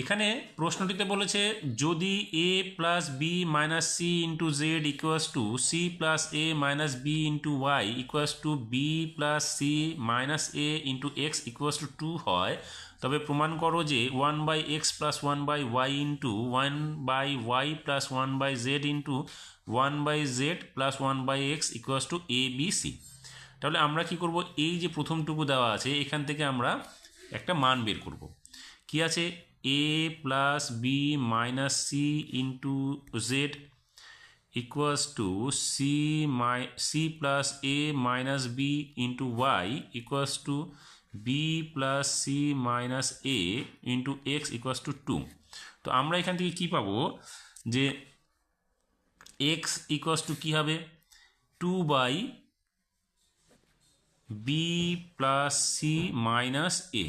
এখানে প্রশ্নটিতে বলেছে, যদি A plus B minus C into Z equals to C plus A minus B into Y equals to B plus C minus A into X equals to two হয়, তবে প্রমাণ করো যে one by X plus one by Y into one by Y plus one by Z into one by Z plus one by X equals to A B C তাহলে আমরা কি করব? এই যে প্রথমটুকু দেওয়া আছে, এখান থেকে আমরা একটা মান বের করব। কি আছে? A plus B minus C into Z equals to C my C plus A minus B into Y equals to B plus C minus A into X equals to two তো আমরা এখান থেকে কী পাবো? যে এক্স ইকুয়াস টু কী হবে? Two by B plus C minus A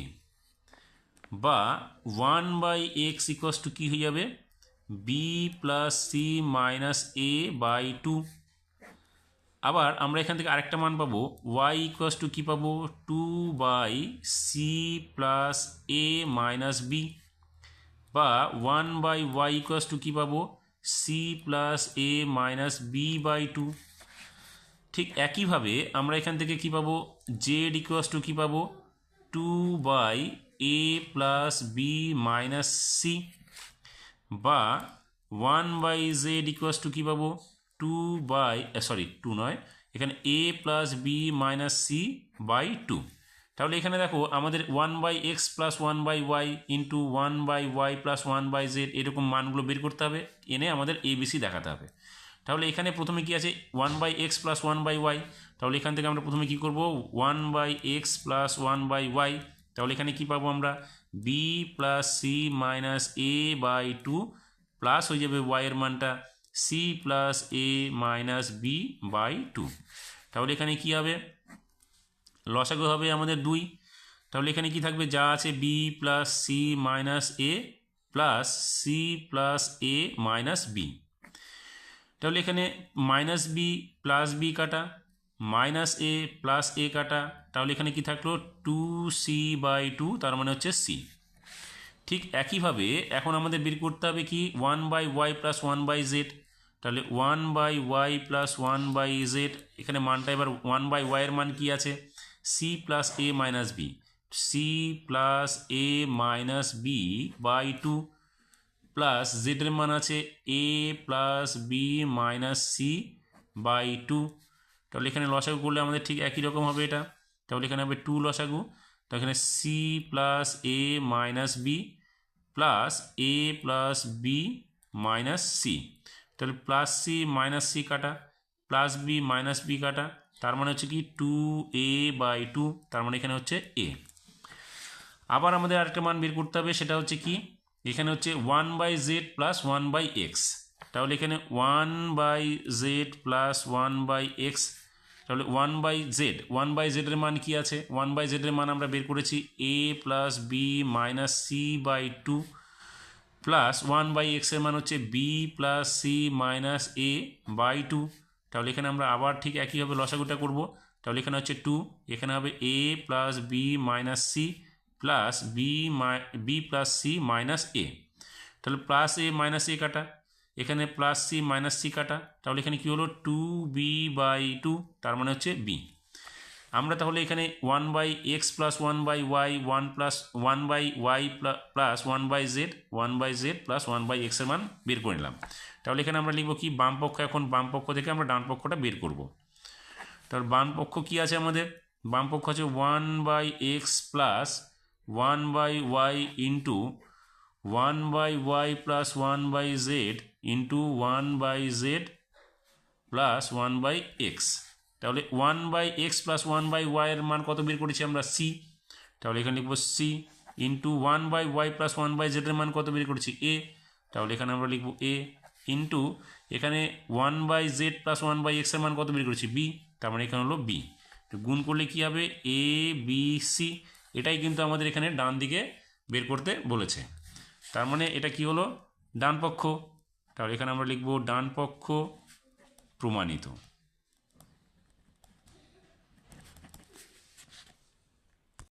বা one by X equals to কী হয়ে যাবে? B plus C minus A by two আবার আমরা এখান থেকে আরেকটা মান পাবো। ওয়াই ইকুয়াস টু কী পাবো? Two by C plus A minus B বা one by Y equals to কী পাবো? C plus A minus B by two ঠিক একইভাবে আমরা এখান থেকে কী পাবো? জেড ইকুয়াস টু কী পাবো? Two by A plus B minus C বা one by Z equals to কী পাবো? টু বাই সরি টু নয়। এখানে A plus B minus C by two তাহলে এখানে দেখো, আমাদের one by X plus one by Y into one by Y plus one by Z এরকম মানগুলো বের করতে হবে। এনে আমাদের এবিসি দেখাতে হবে। তাহলে এখানে প্রথমে কি আছে? One by X plus one by Y তাহলে এখান থেকে আমরা প্রথমে কি করব? One by X plus one by Y তাহলে এখানে কি পাবো আমরা? B plus C minus A by two plus হয়ে যাবে ওয়াইয়ের মানটা। C plus A minus B by two তাহলে এখানে কি হবে? লসাগু হবে আমাদের দুই। তাহলে এখানে কি থাকবে? যা আছে B plus C minus A plus C plus A minus B তাহলে এখানে মাইনাস বি প্লাস বি কাটা। মাইনাস এ প্লাস এ কাটা, তাহলে এখানে কি থাকল? টু সি বাই টু তার মানে হচ্ছে সি ঠিক একইভাবে এখন আমাদের বের করতে হবে কি? One by Y plus one by Z তাহলে one by Y plus one by Z এখানে মানটা এবার ওয়ান বাই ওয়াইয়ের মান কি আছে? C plus A minus B C plus A minus B by two plus জেডের মান আছে A plus B minus C by two তাহলে এখানে লসাগু করলে আমাদের ঠিক একই রকম হবে এটা। তাহলে এখানে হবে টু লসাগু। তো এখানে C plus A minus B plus A plus B minus C তাহলে প্লাস সি মাইনাস সি কাটা প্লাস বি মাইনাস বি কাটা, তার মানে হচ্ছে কি টু এ বাই টু তার মানে এখানে হচ্ছে এ আবার আমাদের আরেকটা মান বের করতে হবে, সেটা হচ্ছে কি, এখানে হচ্ছে one by Z plus one by X তাহলে এখানে one by Z plus one by X তাহলে one by Z one by জেডের মান কি আছে? ওয়ান বাই জেডের মান আমরা বের করেছি A plus B minus C by two plus one by এক্সের মান হচ্ছে B plus C minus A by two তাহলে এখানে আমরা আবার ঠিক একইভাবে লসাগুটা করব। তাহলে এখানে হচ্ছে টু এখানে হবে A plus B minus C plus B my B plus C minus A তাহলে প্লাস এ মাইনাস এ কাটা। এখানে প্লাস সি মাইনাস সি কাটা তাহলে এখানে কী হলো টু বি বাই টু তার মানে হচ্ছে বি আমরা তাহলে এখানে one by X plus one by Y one plus one by Y plus one by Z one by Z plus one by এক্সের মান বের করে নিলাম তাহলে এখানে আমরা লিখব কি বাম পক্ষ এখন বাম পক্ষ থেকে আমরা ডান পক্ষটা বের করব তাহলে বাম পক্ষ কী আছে আমাদের বাম পক্ষ আছে one by x plus one by y into one by y plus one by z into one by z plus one by x তাহলে one by x plus one by ওয়াইয়ের মান কত বের করেছি আমরা? সি তাহলে এখানে লিখব C into one by Y plus one by জেডের মান কত বের করেছি? এ তাহলে এখানে আমরা লিখব এ ইন্টু এখানে one by Z plus one by এক্সের মান কত বের করেছি? বি তার মানে এখানে হলো বি তো গুণ করলে কী হবে? এ বি সি এটাই কিন্তু আমাদের এখানে ডান দিকে বের করতে বলেছে। তার মানে এটা কি হলো? ডান পক্ষ। তাহলে এখানে আমরা লিখব ডান পক্ষ প্রমাণিত।